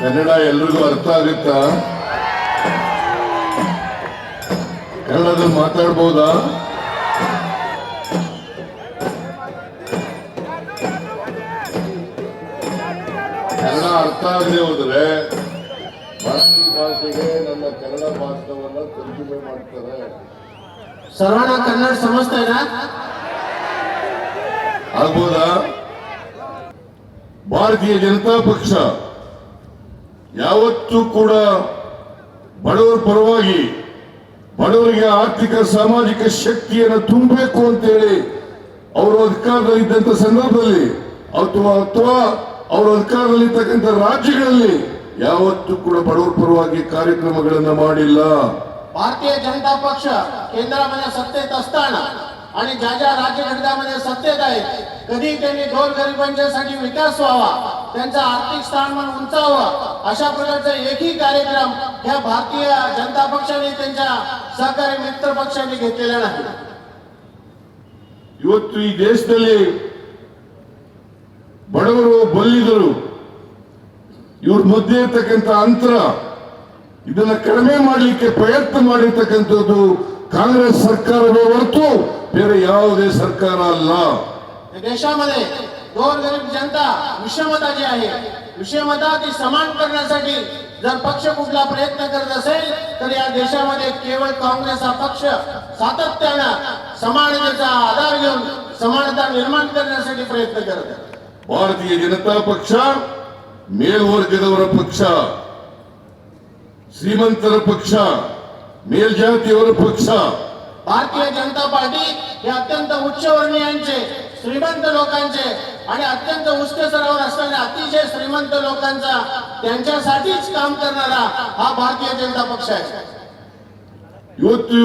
ಕನ್ನಡ ಎಲ್ರಿಗೂ ಅರ್ಥ ಆಗುತ್ತಾ? ಕನ್ನಡದಲ್ಲಿ ಮಾತಾಡ್ಬೋದಾ? ಕನ್ನಡ ಅರ್ಥ ಆಗದೆ ಹೋದ್ರೆ ಭಾರತೀಯ ಭಾಷೆಗೆ ನನ್ನ ಕನ್ನಡ ಭಾಷಣವನ್ನ ತರ್ಜುಮೆ ಮಾಡ್ತಾರೆ. ಸರವಣ ಕನ್ನಡ ಸಂಸ್ಥೆನ ಆಗ್ಬೋದಾ? ಭಾರತೀಯ ಜನತಾ ಪಕ್ಷ. ಯಾವತ್ತೂ ಕೂಡ ಬಡವರ ಪರವಾಗಿ ಬಡವರಿಗೆ ಆರ್ಥಿಕ ಸಾಮಾಜಿಕ ಶಕ್ತಿಯನ್ನು ತುಂಬಬೇಕು ಅಂತೇಳಿ ಅವರು ಅಧಿಕಾರದಲ್ಲಿದ್ದಂಥ ಸಂದರ್ಭದಲ್ಲಿ ಅಥವಾ ಅಥವಾ ಅವರು ಅಧಿಕಾರದಲ್ಲಿರ್ತಕ್ಕಂಥ ರಾಜ್ಯಗಳಲ್ಲಿ ಯಾವತ್ತೂ ಕೂಡ ಬಡವರ ಪರವಾಗಿ ಕಾರ್ಯಕ್ರಮಗಳನ್ನ ಮಾಡಿಲ್ಲ भारतीय जनता पक्ष केंद्रामध्ये सत्तेत असताना आणि ज्या ज्या राज्यघटकामध्ये सत्तेत आहेत कधी त्यांनी गोरगरिबांच्यासाठी विकास व्हावा त्यांचं आर्थिक स्थानमान उंचावं अशा प्रकारचा एकही कार्यक्रम ह्या भारतीय जनता पक्षाने त्यांच्या सहकारी मित्र पक्षाने घेतलेला नाही ಇವತ್ತು ಈ ದೇಶದಲ್ಲಿ ಬಡವರು ಬಲ್ಲಿದರು ಇವ್ರ ಮಧ್ಯೆ ಇರ್ತಕ್ಕಂಥ ಅಂತರ ಇದನ್ನ ಕಡಿಮೆ ಮಾಡಲಿಕ್ಕೆ ಪ್ರಯತ್ನ ಮಾಡಿರ್ತಕ್ಕಂಥದ್ದು ಕಾಂಗ್ರೆಸ್ ಸರ್ಕಾರವೇ ಹೊರತು ಬೇರೆ ಯಾವುದೇ ಸರ್ಕಾರ ಅಲ್ಲ या देशामध्ये गोरगरीब जनता विषमता जी आहे विषमता ती समान करण्यासाठी जर पक्ष कुठला प्रयत्न करत असेल तर या देशामध्ये केवळ काँग्रेस हा पक्ष सातत्यानं समानतेचा आधार घेऊन समानता निर्माण करण्यासाठी प्रयत्न करत आहे ಭಾರತೀಯ ಜನತಾ ಪಕ್ಷ ಮೇಲ್ವರ್ಗದವರ ಪಕ್ಷ ಶ್ರೀಮಂತರ ಪಕ್ಷ ಮೇಲ್ಜಾತಿಯವರ ಪಕ್ಷ भारतीय जनता पार्टी हे अत्यंत उच्चवर्णीयांचे श्रीमंत लोकांचे आणि अत्यंत उच्च स्तरावर असणाऱ्या अतिशय श्रीमंत लोकांचा त्यांच्यासाठीच काम करणारा हा भारतीय जनता पक्ष आहे ಇವತ್ತು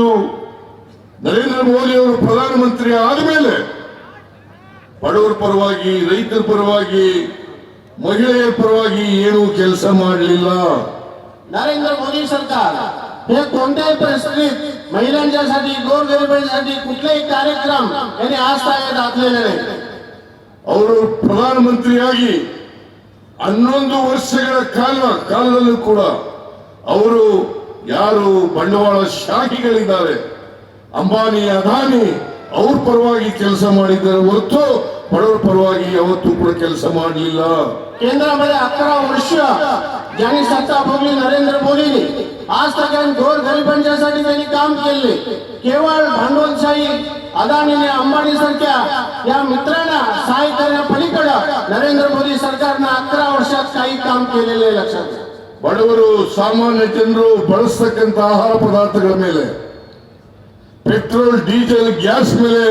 ನರೇಂದ್ರ ಮೋದಿ ಅವರು ಪ್ರಧಾನಮಂತ್ರಿ ಆದಮೇಲೆ ಬಡವರ ಪರವಾಗಿ ರೈತರ ಪರವಾಗಿ ಮಹಿಳೆಯರ ಪರವಾಗಿ ಏನೂ ಕೆಲಸ ಮಾಡಲಿಲ್ಲ नरेंद्र मोदी सरकार हे कोणत्याही परिस्थितीत महिलांच्यासाठी गोरगरिबांसाठी कुठलेही कार्यक्रम यांनी आज ताब्यात घातलेले नाही ಅವರು ಪ್ರಧಾನಮಂತ್ರಿಯಾಗಿ ಹನ್ನೊಂದು ವರ್ಷಗಳ ಕಾಲ ಕಾಲದಲ್ಲೂ ಕೂಡ ಅವರು ಯಾರು ಬಂಡವಾಳ ಶಾಹಿಗಳಿದ್ದಾರೆ ಅಂಬಾನಿ ಅದಾನಿ ಅವ್ರ ಪರವಾಗಿ ಕೆಲಸ ಮಾಡಿದ್ದಾರೆ ಹೊರತು ಬಡವರ ಪರವಾಗಿ ಯಾವತ್ತೂ ಕೂಡ ಕೆಲಸ ಮಾಡಲಿಲ್ಲ केंद्रामध्ये अकरा वर्ष ज्यांनी सत्ता भोगली नरेंद्र मोदींनी आज तक गोर गरिबांच्यासाठी त्यांनी काम केले केवळ भांडवलशाही अदानीने अंबानी सारख्या या मित्रांना सहाय्य करण्यापलीकडे नरेंद्र मोदी सरकारनं अकरा वर्षात काही काम केलेले आहे लक्षात घ्या. ಬಡವರು ಸಾಮಾನ್ಯ ಜನರು ಬಳಸ್ತಕ್ಕಂಥ ಆಹಾರ ಪದಾರ್ಥಗಳ ಮೇಲೆ ಪೆಟ್ರೋಲ್ ಡೀಸೆಲ್ ಗ್ಯಾಸ್ ಮೇಲೆ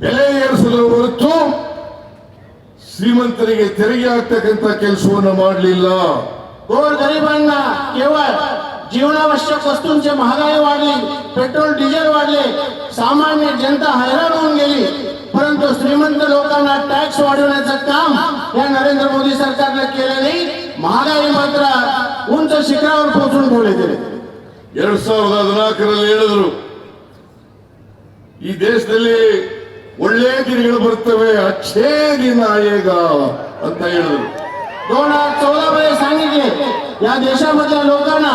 ಬೆಲೆ ಏರಿಸಲು ಹೊರತು ಶ್ರೀಮಂತರಿಗೆ ತೆರಿಗೆ ಹಾಕ್ತಕ್ಕಂಥ ಕೆಲಸವನ್ನು ಮಾಡಲಿಲ್ಲ गोर गरिबांना केवळ जीवनावश्यक वस्तूंची महागाई वाढली पेट्रोल डिझेल वाढले सामान्य जनता हैराण होऊन गेली परंतु श्रीमंत लोकांना टॅक्स वाढवण्याचं काम या नरेंद्र मोदी सरकारनं केलं नाही महागाई मात्र उंच शिखरावर पोहोचून ठेवले गेले ಎರಡ್ ಸಾವಿರದ ಹದಿನಾಲ್ಕರಲ್ಲಿ ಹೇಳಿದ್ರು ಈ ದೇಶದಲ್ಲಿ ಒಳ್ಳೆ ದಿನಗಳು ಬರ್ತವೆ ಅಚ್ಚೇ ದಿನ ಆಯೇಗ ಅಂತ ಹೇಳಿದ್ರು दोन हजार चौदा मध्ये सांगितले या देशामधल्या लोकांना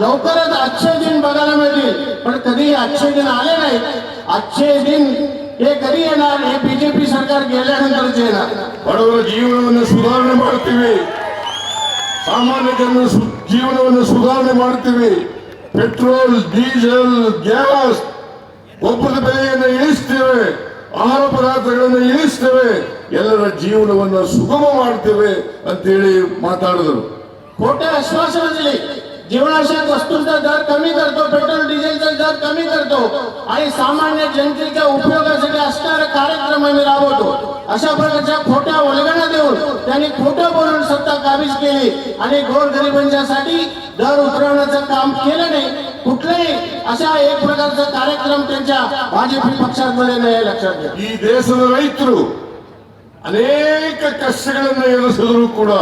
लवकरच अच्छे दिन बघायला मिळतील पण कधी अच्छे दिन आले नाही अच्छे दिन हे कधी येणार हे बीजेपी सरकार गेल्यानंतरच येणार ಬಡವರ ಜೀವನವನ್ನು ಸುಧಾರಣೆ ಮಾಡ್ತೀವಿ ಸಾಮಾನ್ಯ ಜನರ ಸು- ಜೀವನವನ್ನು ಸುಧಾರಣೆ ಮಾಡ್ತೀವಿ ಪೆಟ್ರೋಲ್ ಡೀಸೆಲ್ ಗ್ಯಾಸ್ ಗೊಬ್ಬರದ ಬೆಲೆಯನ್ನು ಇಳಿಸ್ತೇವೆ ಆಹಾರ ಪದಾರ್ಥಗಳನ್ನು ಇಳಿಸ್ತೇವೆ ಎಲ್ಲರ ಜೀವನವನ್ನು ಸುಗಮ ಮಾಡ್ತೇವೆ ಅಂತೇಳಿ ಮಾತಾಡಿದರು खोटे आश्वासनं दिली जीवनावश्यक वस्तूंचा दर कमी करतो पेट्रोल डिझेलचा दर कमी करतो आणि सामान्य जनतेच्या उपयोगासाठी असणारे कार्यक्रम आम्ही राबवतो अशा प्रकारच्या खोट्या वल्गना देऊन त्यांनी खोटं बोलून सत्ता काबीज केली आणि गोरगरिबांच्यासाठी दर उतरवण्याचं काम केलं नाही कुठलाही अशा एक प्रकारचा कार्यक्रम त्यांच्या भाजप पक्षामध्ये नाही लक्षात घ्या ಈ ದೇಶದ ರೈತರು ಅನೇಕ ಕಷ್ಟಗಳನ್ನ ಎದುರಿಸಿದ್ರು ಕೂಡ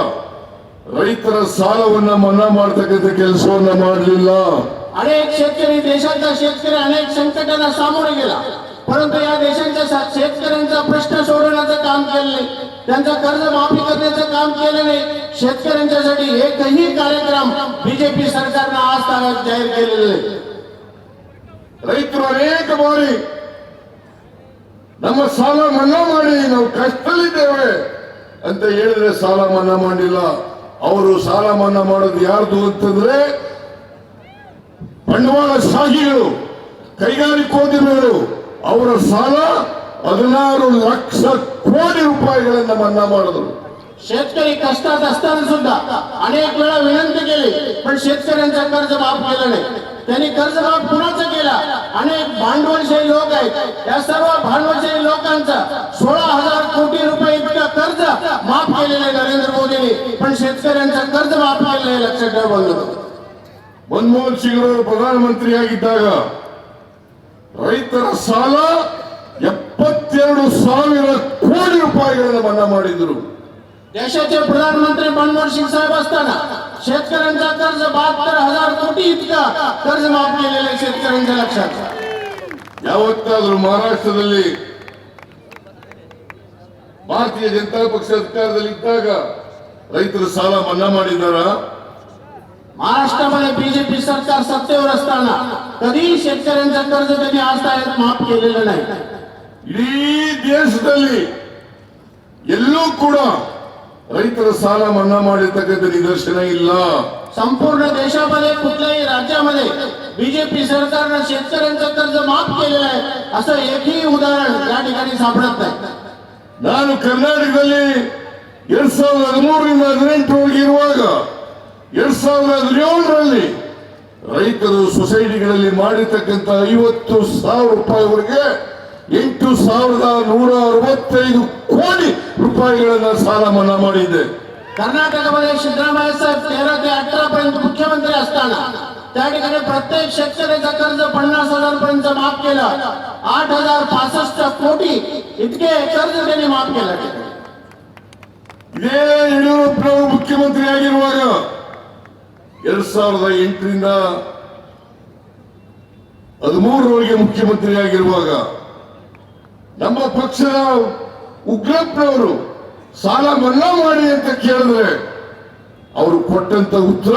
ರೈತರ ಸಾಲವನ್ನ ಮನ್ನಾ ಮಾಡತಕ್ಕಂಥ ಕೆಲಸವನ್ನ ಮಾಡಲಿಲ್ಲ अनेक शेतकरी देशाचा शेतकरी अनेक संकटांना सामोरे गेला परंतु या देशाच्या सा- शेतकऱ्यांचा प्रश्न सोडवण्याचं काम केलं नाही त्यांचं कर्ज माफी करण्याचं काम केलं नाही शेतकऱ्यांच्यासाठी एकही कार्यक्रम ಬಿಜೆಪಿ ಸರ್ಕಾರನ आज तागात जाहीर केलेले नाही ರೈತರು ಅನೇಕ ಬಾರಿ ನಮ್ಮ ಸಾಲ ಮನ್ನಾ ಮಾಡಿ ನಾವು ಕಷ್ಟದಲ್ಲಿದ್ದೇವೆ ಅಂತ ಹೇಳಿದ್ರೆ ಸಾಲ ಮನ್ನಾ ಮಾಡಿಲ್ಲ ಅವರು ಸಾಲ ಮನ್ನಾ ಮಾಡೋದು ಯಾರ್ದು ಅಂತಂದ್ರೆ ಬಂಡವಾಳ ಶಾಹಿಗಳು ಕೈಗಾರಿಕೋದ್ಯಮಿಗಳು ಅವರ ಸಾಲ ಹದಿನಾರು ಲಕ್ಷ ಕೋಟಿ ರೂಪಾಯಿಗಳನ್ನ ಮನ್ನಾ ಮಾಡಿದ್ರು. शेतकरी कष्टात असताना सुद्धा अनेक वेळा विनंती केली पण शेतकऱ्यांचा कर्ज माफ केलं नाही त्यांनी कर्ज माफ कुणाचं केला अनेक भांडवलशाही लोक आहेत या सर्व भांडवलशाही लोकांचा सोळा हजार कोटी रुपये इतकं कर्ज माफ केलेलं आहे नरेंद्र मोदींनी पण शेतकऱ्यांचं कर्ज माफ केलं नाही लक्षात ठेवा बंधू ಮನಮೋಹನ್ ಸಿಂಗ್ ಅವರು ಪ್ರಧಾನಮಂತ್ರಿಯಾಗಿದ್ದಾಗ ರೈತರ ಸಾಲ ಎಪ್ಪತ್ತೆರಡು ಸಾವಿರ ಕೋಟಿ ರೂಪಾಯಿಗಳನ್ನು ಮನ್ನಾ ಮಾಡಿದ್ರು देशाचे प्रधानमंत्री मनमोहन सिंग साहेब असताना शेतकऱ्यांचा कर्ज बहात्तर हजार कोटी इतका कर्ज माफ केलेलं आहे शेतकऱ्यांच्या लक्षात ಯಾವತ್ತಾದ್ರೂ ಮಹಾರಾಷ್ಟ್ರದಲ್ಲಿ ಭಾರತೀಯ ಜನತಾ ಪಕ್ಷ ಅಧಿಕಾರದಲ್ಲಿ ಇದ್ದಾಗ ರೈತರ ಸಾಲ ಮನ್ನಾ ಮಾಡಿದಾರ महाराष्ट्रामध्ये बीजेपी सरकार सत्तेवर असताना कधी शेतकऱ्यांचं कर्ज त्यांनी आज तारीख माफ केलेलं नाही ಇಡೀ ದೇಶದಲ್ಲಿ ಎಲ್ಲೂ ಕೂಡ ರೈತರ ಸಾಲ ಮನ್ನಾ ಮಾಡಿರ್ತಕ್ಕಂಥ ನಿದರ್ಶನ ಇಲ್ಲ संपूर्ण देशामध्ये कुठल्याही राज्यामध्ये बीजेपी सरकारनं शेतकऱ्यांचं कर्ज माफ केलेलं आहे असं एकही उदाहरण या ठिकाणी सापडत नाही ನಾನು ಕರ್ನಾಟಕದಲ್ಲಿ ಎರಡ್ ಸಾವಿರದ ಹದಿಮೂರರಿಂದ ಹದಿನೆಂಟರವರೆಗೆ ಇರುವಾಗ ಎರಡ್ ಸಾವಿರದ ಹದಿನೇಳರಲ್ಲಿ ರೈತರು ಸೊಸೈಟಿಗಳಲ್ಲಿ ಮಾಡಿರ್ತಕ್ಕಂಥ ಐವತ್ತು ಸಾವಿರ ರೂಪಾಯಿವರೆಗೆ ಎಂಟು ಸಾವಿರದ ನೂರ ಅರವತ್ತೈದು ಕೋಟಿ ರೂಪಾಯಿಗಳನ್ನ ಸಾಲ ಮನ್ನಾ ಮಾಡಿದೆ ಕರ್ನಾಟಕ ಪ್ರದೇಶ ಸಿದ್ದರಾಮಯ್ಯ ಸರ್ ತೇರದೆ ಹತ್ತಿರ ಪರ್ಯಂತ ಮುಖ್ಯಮಂತ್ರಿ ಅಸ್ತಾನ त्या ठिकाणी प्रत्येक शेतकऱ्याचा कर्ज पन्नास हजार पर्यंत माफ केलं आठ हजार पासष्ट कोटी इतके कर्ज त्यांनी माफ केलं ಯಡಿಯೂರಪ್ಪ ಮುಖ್ಯಮಂತ್ರಿ ಆಗಿರುವಾಗ ಎರಡ್ ಸಾವಿರದ ಎಂಟರಿಂದ ಹದಿಮೂರರವರೆಗೆ ಮುಖ್ಯಮಂತ್ರಿ ಆಗಿರುವಾಗ ನಮ್ಮ ಪಕ್ಷದ ಉಗ್ರಪ್ಪನವರು ಸಾಲ ಮನ್ನಾ ಮಾಡಿ ಅಂತ ಕೇಳಿದ್ರೆ ಅವರು ಕೊಟ್ಟಂತ ಉತ್ತರ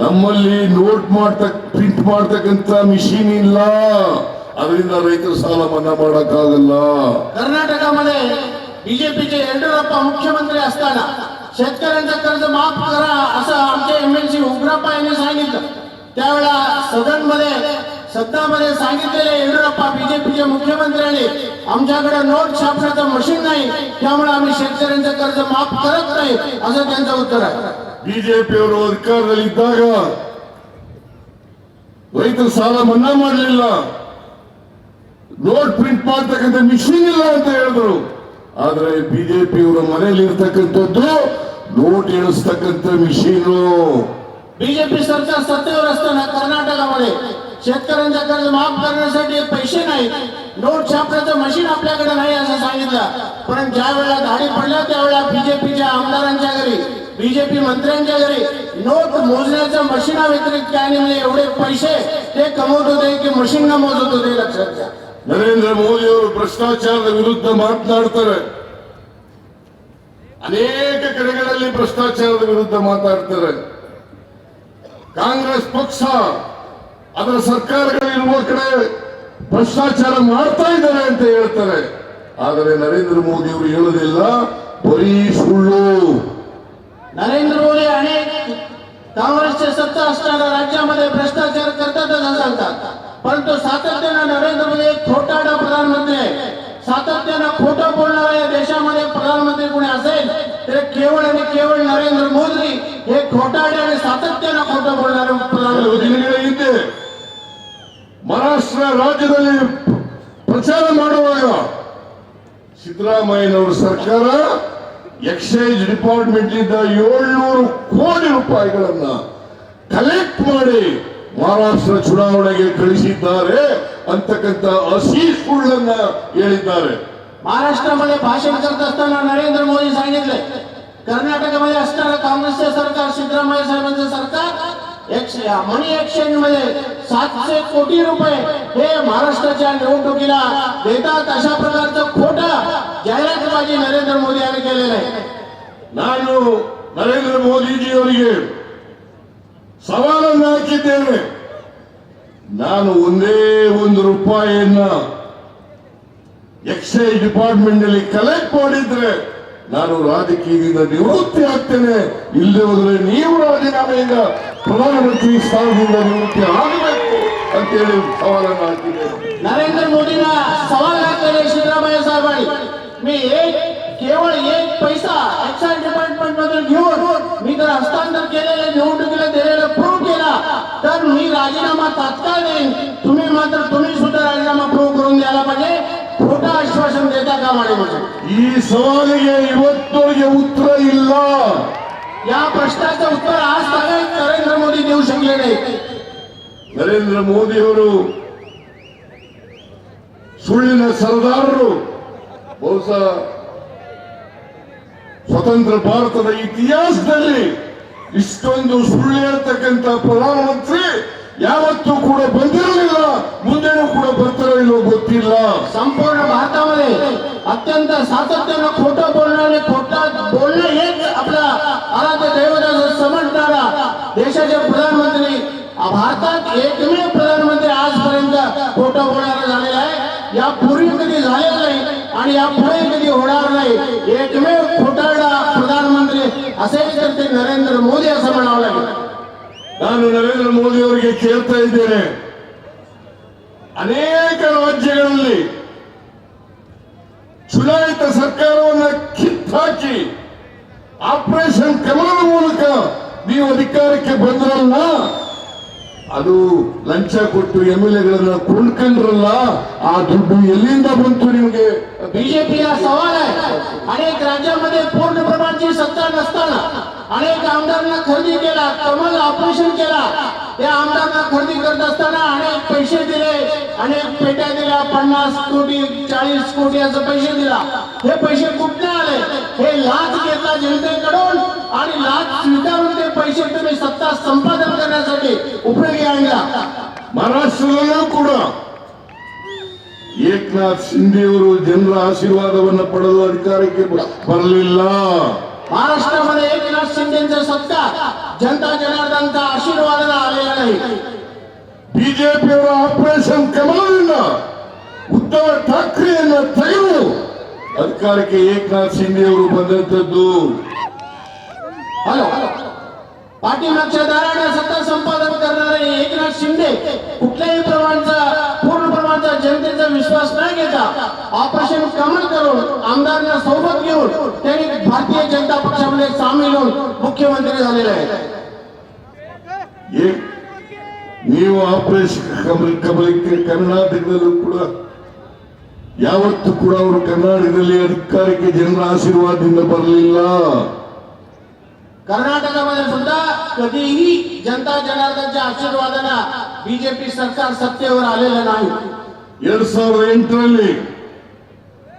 ನಮ್ಮಲ್ಲಿ ನೋಟ್ ಮಾಡ್ತಕ್ ಪ್ರಿಂಟ್ ಮಾಡ್ತಕ್ಕಂತ ಮಿಷಿನ್ ಇಲ್ಲ ಅದರಿಂದ ರೈತರ ಸಾಲ ಮನ್ನಾ ಮಾಡಕ್ಕಾಗಲ್ಲ कर्नाटकामध्ये बीजेपीचे येडियुरप्पा मुख्यमंत्री असताना शेतकऱ्यांचं कर्ज माफ करा असं आमचे एमएलसी उग्रप्पा यांनी सांगितलं त्यावेळेला सदनमध्ये सत्तामध्ये सांगितलेले येडियुरप्पा बीजेपीचे मुख्यमंत्र्यांनी आमच्याकडे नोट छापण्याचं मशीन नाही त्यामुळे आम्ही शेतकऱ्यांचं कर्ज माफ करत नाही असं त्यांचं उत्तर आहे ಬಿಜೆಪಿಯವರು ಅಧಿಕಾರದಲ್ಲಿದ್ದಾಗ ರೈತರ ಸಾಲ ಮನ್ನಾ ಮಾಡಲಿಲ್ಲ ನೋಟ್ ಪ್ರಿಂಟ್ ಮಾಡ್ತಕ್ಕಂಥ ಮಿಷಿನ್ ಇಲ್ಲ ಅಂತ ಹೇಳಿದ್ರು ಆದ್ರೆ ಬಿಜೆಪಿಯವರ ಮನೆಯಲ್ಲಿ ಇರ್ತಕ್ಕಂಥದ್ದು ನೋಟ್ ಎಣಿಸ್ತಕ್ಕಂಥ ಮಿಷಿನು बीजेपी सरकार सत्तेवर असताना कर्नाटकामध्ये शेतकऱ्यांचं कर्ज माफ करण्यासाठी पैसे नाही नोट छापण्याचं मशीन आपल्याकडे नाही असं सांगितलं पण ज्या वेळेला धाडी पडल्या त्यावेळेला बीजेपीच्या आमदारांच्या घरी बीजेपी मंत्र्यांच्या घरी नोट मोजण्याचं मशीना व्यतिरिक्त काय नाही म्हणजे एवढे पैसे ते कमवत होते की मशीन न मोजत होते लक्षात घ्या ನರೇಂದ್ರ ಮೋದಿ ಅವರು ಭ್ರಷ್ಟಾಚಾರದ ವಿರುದ್ಧ ಮಾತನಾಡ್ತಾರೆ ಅನೇಕ ಕಡೆಗಳಲ್ಲಿ ಭ್ರಷ್ಟಾಚಾರದ ವಿರುದ್ಧ ಮಾತಾಡ್ತಾರೆ ಕಾಂಗ್ರೆಸ್ ಪಕ್ಷ ಅದರ ಸರ್ಕಾರಗಳಿರುವ ಕಡೆ ಭ್ರಷ್ಟಾಚಾರ ಮಾಡ್ತಾ ಇದ್ದಾರೆ ಅಂತ ಹೇಳ್ತಾರೆ ಆದರೆ ನರೇಂದ್ರ ಮೋದಿ ಅವರು ಹೇಳೋದಿಲ್ಲ ಬರೀ ಸುಳ್ಳು नरेंद्र मोदी अनेक काँग्रेसचे सत्ता असताना राज्यामध्ये भ्रष्टाचार करतातच असं सांगतात परंतु सातत्यानं नरेंद्र मोदी एक खोटाडा प्रधानमंत्री आहे सातत्यानं खोटं बोलणारा या देशामध्ये प्रधानमंत्री कोणी असेल तर केवळ आणि केवळ नरेंद्र मोदी हे खोटाडे आणि सातत्यानं खोटं बोलणारे ಕೆಲವು प्रधानमंत्री ದಿನಗಳ ಹಿಂದೆ ಮಹಾರಾಷ್ಟ್ರ ರಾಜ್ಯದಲ್ಲಿ ಪ್ರಚಾರ ಮಾಡುವಾಗ ಸಿದ್ದರಾಮಯ್ಯನವರ ಸರ್ಕಾರ ಎಕ್ಸೈಸ್ ಡಿಪಾರ್ಟ್ಮೆಂಟ್ ಇಂದ ಏಳ್ನೂರು ಕೋಟಿ ರೂಪಾಯಿಗಳನ್ನ ಕಲೆಕ್ಟ್ ಮಾಡಿ ಮಹಾರಾಷ್ಟ್ರ ಚುನಾವಣೆಗೆ ಕಳಿಸಿದ್ದಾರೆ ಅಂತಕ್ಕಂಥ ಹಸಿ ಸುಳ್ಳನ್ನ ಹೇಳಿದ್ದಾರೆ महाराष्ट्रामध्ये भाषण करत असताना नरेंद्र मोदी सांगितले कर्नाटकामध्ये असणारं काँग्रेसचे सरकार सिद्धरामय्या साहेबांचं सरकार एक्स- मनी एक्सचेंज मध्ये सातशे कोटी रुपये हे महाराष्ट्राच्या निवडणुकीला देतात अशा प्रकारचं खोटं जाहिरातबाजी नरेंद्र मोदी यांनी केलेलं आहे ನಾನು ನರೇಂದ್ರ ಮೋದಿಜಿಯವರಿಗೆ ಸವಾಲನ್ನು ಹಾಕಿದ್ದೇನೆ ನಾನು ಒಂದೇ ಒಂದು ರೂಪಾಯಿಯನ್ನ ಎಕ್ಸೈಸ್ ಡಿಪಾರ್ಟ್ಮೆಂಟ್ ನಲ್ಲಿ ಕಲೆಕ್ಟ್ ಮಾಡಿದ್ರೆ ನಾನು ರಾಜಕೀಯದಿಂದ ನಿವೃತ್ತಿ ಆಗ್ತೇನೆ ಇಲ್ಲದೆ ಹೋದ್ರೆ ನೀವು ರಾಜೀನಾಮೆಯಿಂದ ಪ್ರಧಾನಮಂತ್ರಿ ಸ್ಥಾನದಿಂದ ನಿವೃತ್ತಿ ಆಗಬೇಕು ಅಂತೇಳಿ ಸವಾಲನ್ನು ಹಾಕಿದ್ದೇನೆ नरेंद्र मोदींना सवाल घातलेले सिद्धरामय्या साहेबांनी मी एक केवळ एक पैसा एक्साइज डिपार्टमेंट मधून घेऊन मी जर हस्तांतर केलेले निवडणुकीला दिलेलं प्रूव्ह केला तर मी राजीनामा तात्काळ देईन तुम्ही मात्र तुम्ही सुद्धा आश्वासन देता कामा नये म्हणजे ಈ ಸವಾಲಿಗೆ ಇವತ್ತೊಳಗೆ ಉತ್ತರ ಇಲ್ಲ या प्रश्नाचं उत्तर आज तक नरेंद्र मोदी देऊ शकले नाही ನರೇಂದ್ರ ಮೋದಿಯವರು ಸುಳ್ಳಿನ ಸರದಾರರು ಬಹುಶಃ ಸ್ವತಂತ್ರ ಭಾರತದ ಇತಿಹಾಸದಲ್ಲಿ ಇಷ್ಟೊಂದು ಸುಳ್ಳು ಹೇಳ್ತಕ್ಕಂಥ ಪ್ರಧಾನಮಂತ್ರಿ ಯಾವತ್ತೂ ಕೂಡ ಬಂದಿರಲಿಲ್ಲ यापुढे कधी होणार नाही एकमेव खोटारडा प्रधानमंत्री असेल तर ते नरेंद्र मोदी असं म्हणावं लागेल ನಾನು ನರೇಂದ್ರ ಮೋದಿ ಅವರಿಗೆ ಕೇಳ್ತಾ ಇದ್ದೇನೆ ಅನೇಕ ರಾಜ್ಯಗಳಲ್ಲಿ ಚುನಾಯಿತ ಸರ್ಕಾರವನ್ನ ಕಿತ್ತಾಕಿ ಆಪರೇಷನ್ ಕಮಲದ ಮೂಲಕ ನೀವು ಅಧಿಕಾರಕ್ಕೆ ಬಂದ್ರಲ್ಲ ಅದು ಲಂಚ ಕೊಟ್ಟು ಎಂ ಎಲ್ ಎಗಳನ್ನ ಕೊಂಡ್ಕೊಂಡ್ರಲ್ಲ ಆ ದುಡ್ಡು ಎಲ್ಲಿಂದ ಬಂತು ನಿಮಗೆ बीजेपीला सवाल आहे अनेक राज्यामध्ये पूर्ण प्रमाणाची सत्ता नसताना अनेक आमदारांना खरेदी केला कमल ऑपरेशन केला त्या आमदारांना खरेदी करत असताना अनेक पैसे दिले अनेक पेट्या दिल्या पन्नास कोटी चाळीस कोटी असं पैसे दिला हे पैसे कुठले आले हे लाच घेता जनते कडून आणि लाच स्वीकारून ते पैसे तुम्ही सत्ता संपादन करण्यासाठी उपयोगी आणला. महाराष्ट्र कुठं? एकनाथ शिंदे वरून जनर आशीर्वाद पडलो अधिकार महाराष्ट्रामध्ये एकनाथ शिंदेचा सत्ता जनता जनार्दनचा आशीर्वाद आलेला नाही. बीजेपीवर ऑपरेशन कमावलं उद्धव ठाकरे यांना ಅಧಿಕಾರಕ್ಕೆ ಏಕನಾಥ್ ಶಿಂದೆಯವರು ಬಂದಂತದ್ದು हॅलो पाठीमागच्या दाराने सत्ता संपादन करणारे एकनाथ शिंदे कुठल्याही प्रमाणचा पूर्ण प्रमाणचा जनतेचा विश्वास न घेता ऑपरेशन कमल करून आमदारांना सोबत घेऊन त्यांनी भारतीय जनता पक्षामध्ये सामील होऊन मुख्यमंत्री झालेले आहेत ಏ- ನೀವು ಆಪರೇಷನ್ ಕಮಲ ಕಮಲಕ್ಕೆ ಕರ್ನಾಟಕದಲ್ಲೂ ಕೂಡ ಯಾವತ್ತೂ ಕೂಡ ಅವರು ಕರ್ನಾಟಕದಲ್ಲಿ ಅಧಿಕಾರಕ್ಕೆ ಜನರ ಆಶೀರ್ವಾದದಿಂದ ಬರಲಿಲ್ಲ कर्नाटकामध्ये सुद्धा कधीही जनता जनार्दनच्या आशीर्वादाने बीजेपी सरकार सत्तेवर आलेलं नाही ಎರಡ್ ಸಾವಿರದ ಎಂಟರಲ್ಲಿ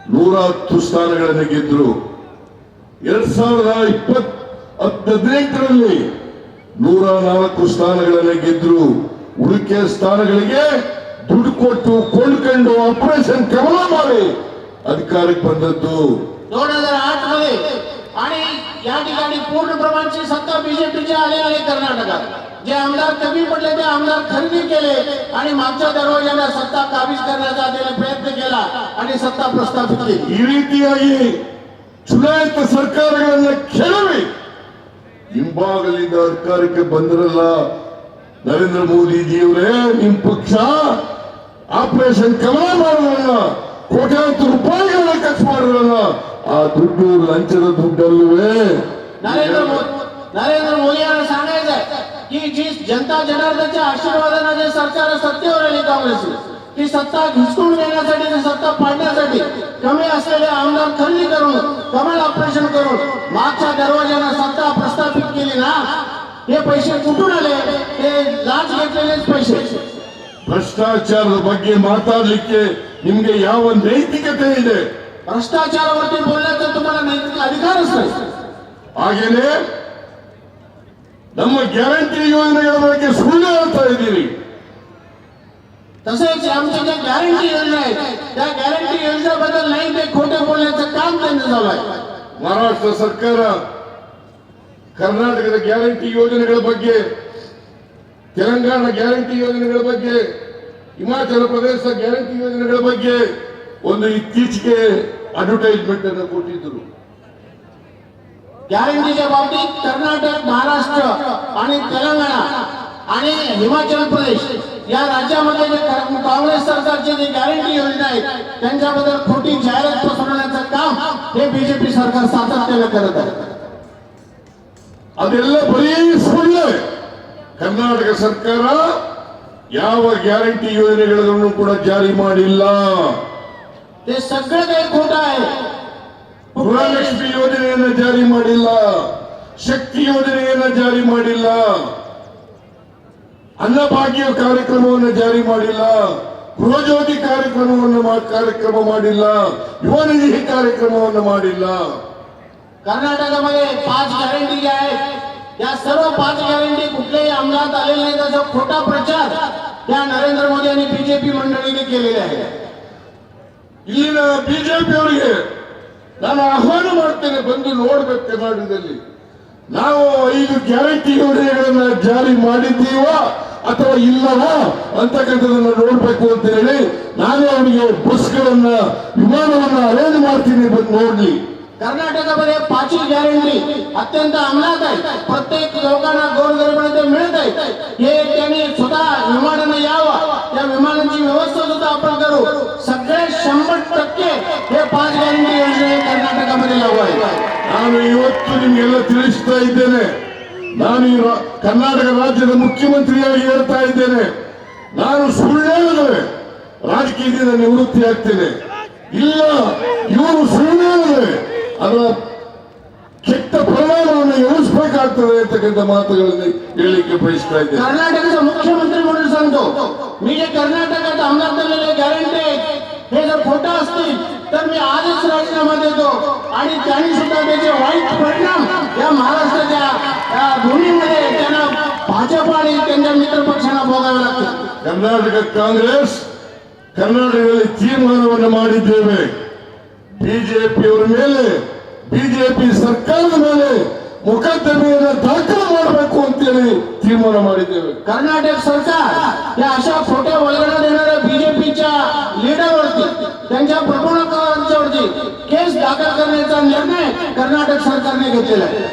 ನೂರ ಹತ್ತು ಸ್ಥಾನಗಳನ್ನು ಗೆದ್ರು ಎರಡ್ ಸಾವಿರದ ಇಪ್ಪತ್ ಹದಿನೆಂಟರಲ್ಲಿ ನೂರ ನಾಲ್ಕು ಸ್ಥಾನಗಳನ್ನು ಗೆದ್ರು ಉಳಿಕೆ ಸ್ಥಾನಗಳಿಗೆ ದುಡ್ಡು ಕೊಟ್ಟು ಕೊಂಡ್ಕೊಂಡು ಆಪರೇಷನ್ ಕಮಲ ಮಾಡಿ ಅಧಿಕಾರಕ್ಕೆ ಬಂದದ್ದು दोन हजार आठ मध्ये आणि या ठिकाणी पूर्ण प्रमाणची सत्ता बीजेपीची आली आहे कर्नाटकात जे आमदार कमी पडले ते आमदार खरेदी केले आणि मागच्या दरवाज्याला सत्ता काबीज करण्याचा त्याने प्रयत्न केला आणि सत्ता प्रस्थापित केली ಈ ರೀತಿಯಾಗಿ ಚುನಾಯಿತ ಸರ್ಕಾರಗಳನ್ನ ಕೆಡವಿ ಹಿಂಭಾಗಲಿಂದ ಅಧಿಕಾರಕ್ಕೆ ಬಂದಿರಲ್ಲ ನರೇಂದ್ರ ಮೋದಿಜಿಯವರೇ ನಿಮ್ ಪಕ್ಷ ಆಪರೇಷನ್ ಕಮಲ ಮಾಡಿದ್ರಲ್ಲ ಕೋಟ್ಯಾಂತರ ರೂಪಾಯಿಗಳನ್ನ ಖರ್ಚು ಮಾಡಿದ್ರಲ್ಲ ಆ ದುಡ್ಡು ಲಂಚದ ದುಡ್ಡಲ್ವೇ नरेंद्र मोदी नरेंद्र मोदी यांना सांगायचंय की जी जनता जनार्दनच्या आशीर्वादाने जे सरकार सत्तेवर आली काँग्रेसची ती सत्ता हिसकून घेण्यासाठी ती सत्ता पाडण्यासाठी कमी असलेले आमदार खरेदी करून कमल ऑपरेशन करून मागच्या दरवाज्यानं सत्ता प्रस्थापित केली ना हे पैसे कुठून आले ते लाच घेतलेलेच पैसे ಭ್ರಷ್ಟಾಚಾರದ ಬಗ್ಗೆ ಮಾತಾಡ್ಲಿಕ್ಕೆ ನಿಮ್ಗೆ ಯಾವ ನೈತಿಕತೆ ಇದೆ भ्रष्टाचारावरती बोलण्याचा तुम्हाला नैतिक अधिकारच नाही ಹಾಗೇನೆ ನಮ್ಮ ಗ್ಯಾರಂಟಿ ಯೋಜನೆಗಳ ಬಗ್ಗೆ ಸುಳ್ಳು ಹೇಳ್ತಾ ಇದ್ದೀರಿ तसेच आमच्या ज्या गॅरंटी योजना आहेत त्या गॅरंटी योजनेबद्दल नाही ते खोटे बोलण्याचं काम त्यांचं चालू आहे ಮಹಾರಾಷ್ಟ್ರ ಸರ್ಕಾರ ಕರ್ನಾಟಕದ ಗ್ಯಾರಂಟಿ ಯೋಜನೆಗಳ ಬಗ್ಗೆ ತೆಲಂಗಾಣ ಗ್ಯಾರಂಟಿ ಯೋಜನೆಗಳ ಬಗ್ಗೆ ಹಿಮಾಚಲ ಪ್ರದೇಶ ಗ್ಯಾರಂಟಿ ಯೋಜನೆಗಳ ಬಗ್ಗೆ ಒಂದು ಇತ್ತೀಚೆಗೆ ಅಡ್ವರ್ಟೈಸ್ಮೆಂಟ್ ಅನ್ನು ಕೊಟ್ಟಿದ್ದರು गॅरंटीच्या बाबतीत कर्नाटक महाराष्ट्र आणि तेलंगणा आणि हिमाचल प्रदेश या राज्यामध्ये जे क- काँग्रेस सरकारचे जे गॅरंटी योजना आहेत त्यांच्याबद्दल खोटी जाहिरात पसरवण्याचं काम हे बीजेपी सरकार सातत्याने करत आहे ಅದೆಲ್ಲ ಬರೀ ಸುಳ್ಳು ಕರ್ನಾಟಕ ಸರ್ಕಾರ ಯಾವ ಗ್ಯಾರಂಟಿ ಯೋಜನೆಗಳನ್ನು ಕೂಡ ಜಾರಿ ಮಾಡಿಲ್ಲ. ಗೃಹಲಕ್ಷ್ಮಿ ಯೋಜನೆಯನ್ನು ಜಾರಿ ಮಾಡಿಲ್ಲ. ಶಕ್ತಿ ಯೋಜನೆಯನ್ನು ಜಾರಿ ಮಾಡಿಲ್ಲ. ಅನ್ನಭಾಗ್ಯ ಕಾರ್ಯಕ್ರಮವನ್ನು ಜಾರಿ ಮಾಡಿಲ್ಲ. ಗೃಹಜ್ಯೋತಿ ಕಾರ್ಯಕ್ರಮವನ್ನು ಕಾರ್ಯಕ್ರಮ ಮಾಡಿಲ್ಲ. ಯುವ ನಿಧಿ ಕಾರ್ಯಕ್ರಮವನ್ನು ಮಾಡಿಲ್ಲ. ಕರ್ನಾಟಕದಲ್ಲಿ ಪಾಸ್ ಗ್ಯಾರಂಟಿ या सर्व पाच गॅरंटी कुठल्याही अंमलात आलेल्या नाही त्याचा खोटा प्रचार त्या नरेंद्र मोदी आणि बीजेपी मंडळीने केलेला आहे ಇಲ್ಲಿನ ಬಿಜೆಪಿಯವರಿಗೆ ನಾನು ಆಹ್ವಾನ ಮಾಡ್ತೇನೆ ಬಂದು ನೋಡ್ಬೇಕು ಕರ್ನಾಟಕದಲ್ಲಿ ನಾವು ಐದು ಗ್ಯಾರಂಟಿ ಯೋಜನೆಗಳನ್ನ ಜಾರಿ ಮಾಡಿದ್ದೀವ ಅಥವಾ ಇಲ್ಲವಾ ಅಂತಕ್ಕಂಥದನ್ನ ನೋಡ್ಬೇಕು ಅಂತ ಹೇಳಿ ನಾನು ಅವರಿಗೆ ಬಸ್ಗಳನ್ನ ವಿಮಾನವನ್ನ ಅರೇಂಜ್ ಮಾಡ್ತೀನಿ ಬಂದು ನೋಡ್ಲಿ कर्नाटकामध्ये पाचही गॅरंटी अत्यंत अंमलात आहे प्रत्येक लोकांना गोरगरिबांना ते मिळत आहे हे त्यांनी स्वतः विमानानं यावं त्या विमानाची व्यवस्था सुद्धा आपण करू सगळे शंभर टक्के हे पाच गॅरंटी योजना कर्नाटकामध्ये लागू आहे ನಾನು ಇವತ್ತು ನಿಮ್ಗೆಲ್ಲ ತಿಳಿಸ್ತಾ ಇದ್ದೇನೆ ನಾನು ಈ ರಾ- ಕರ್ನಾಟಕ ರಾಜ್ಯದ ಮುಖ್ಯಮಂತ್ರಿಯಾಗಿ ಹೇಳ್ತಾ ಇದ್ದೇನೆ ನಾನು ಸುಳ್ಳು ಹೇಳಿದ್ರೆ ರಾಜಕೀಯದಿಂದ ನಿವೃತ್ತಿ ಆಗ್ತೇನೆ ಇಲ್ಲ ಇವರು ಸುಳ್ಳು ಹೇಳಿದ್ರೆ ಅದರ ಕೆಟ್ಟ ಪರಿಣಾಮವನ್ನು ಎದುರಿಸಬೇಕಾಗ್ತದೆ ಅಂತಕ್ಕಂಥ ಮಾತುಗಳನ್ನು ಹೇಳಲಿಕ್ಕೆ ಬಯಸ್ತಾ ಇದ್ದೇನೆ कर्नाटकचा मुख्यमंत्री म्हणून सांगतो मी जे कर्नाटकात अंमलात आलेले गॅरंटी हे जर खोटं असतील तर मी आजच राजीनामा देतो आणि त्यांनी सुद्धा त्याचे वाईट परिणाम या महाराष्ट्राच्या या भूमीमध्ये त्यांना भाजप आणि त्यांच्या मित्रपक्षांना भोगावे लागतील ಕರ್ನಾಟಕ ಕಾಂಗ್ರೆಸ್ ಕರ್ನಾಟಕದಲ್ಲಿ ತೀರ್ಮಾನವನ್ನು ಮಾಡಿದ್ದೇವೆ ಬಿಜೆಪಿಯವರ ಮೇಲೆ ಬಿಜೆಪಿ ಸರ್ಕಾರದ ಮೇಲೆ ಮೊಕದ್ದಮೆಯನ್ನು ದಾಖಲು ಮಾಡಬೇಕು ಅಂತೇಳಿ ತೀರ್ಮಾನ ಮಾಡಿದ್ದೇವೆ कर्नाटक सरकार या अशा खोट्या वल्गना देणाऱ्या बीजेपीच्या लीडरवरती त्यांच्या प्रमुखांच्यावरती केस दाखल करण्याचा निर्णय कर्नाटक सरकारने घेतलेला आहे